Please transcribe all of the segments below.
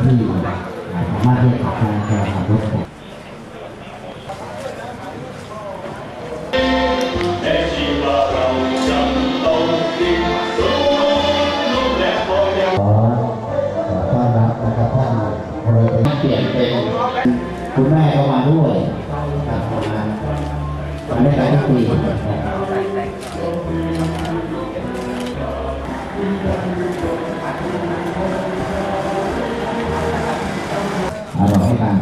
ที่สามารถเรียกขับพลังานของรถผมเปลี่ยนเป็นคุณแม่ก็มาด้วยมาด้วยกันคุย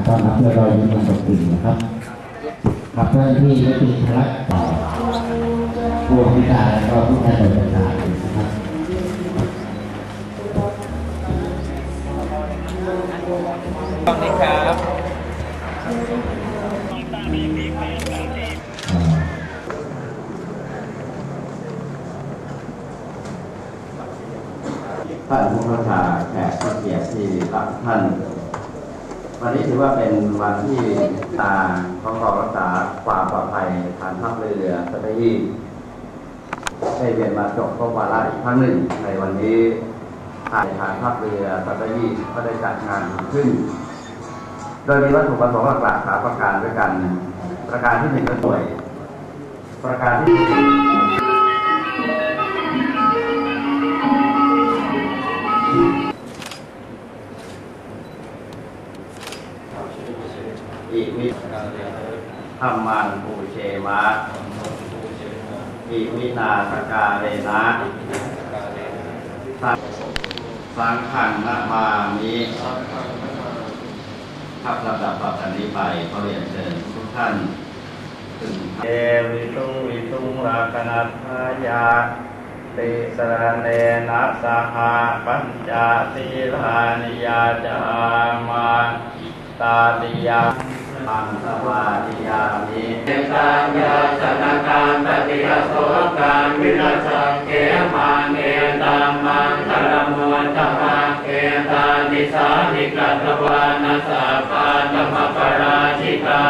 ต้อนรับเพื่อรอยยิ้มอันสดชื่นนะครับครับเพื่อนที่ไม่ติดภารกิจต่อผู้พิการและก็ผู้แทนโดยต่างๆนะครับตอนนี้ครับท่านผู้ประชาแขกผู้เกียรติที่รักท่าน วันนี้ถือว่าเป็นวันที่ตาของกองรักษาความปลอดภัยฐานทัพเรือสัตหีบได้เวียนมาจบครบวาระอีกครั้งหนึ่ง ในวันนี้ทางฐานทัพเรือสัตหีบก็ได้จัดงานขึ้น โดยมีวัตถุประสงค์หลักๆสามประการด้วยกัน ประการที่หนึ่งก็สวย ประการที่ อิมิธรรมันปูเชมะอิมินาสการเรนะสังขังนะมามิครับลำดับต่อจากนี้ไปขอเรียนเชิญทุกท่านถึงเอวิตุวิตุราคณัทายาติสรเนนะสหปัญจศีลานิยาจามา ตาติยาอังสวาธิยามิเตสัญญาสนาการปฏิยโสการวินาสังเกมาเนตัมมังคลมวนตมาเกตานิสานิกัตวานาสาปาตมปราชิกา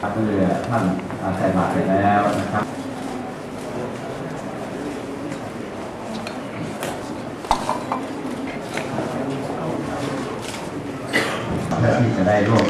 ทัพเรือท่านใส่บาตรไปแล้วนะครับ เพื่อที่จะได้ร่วม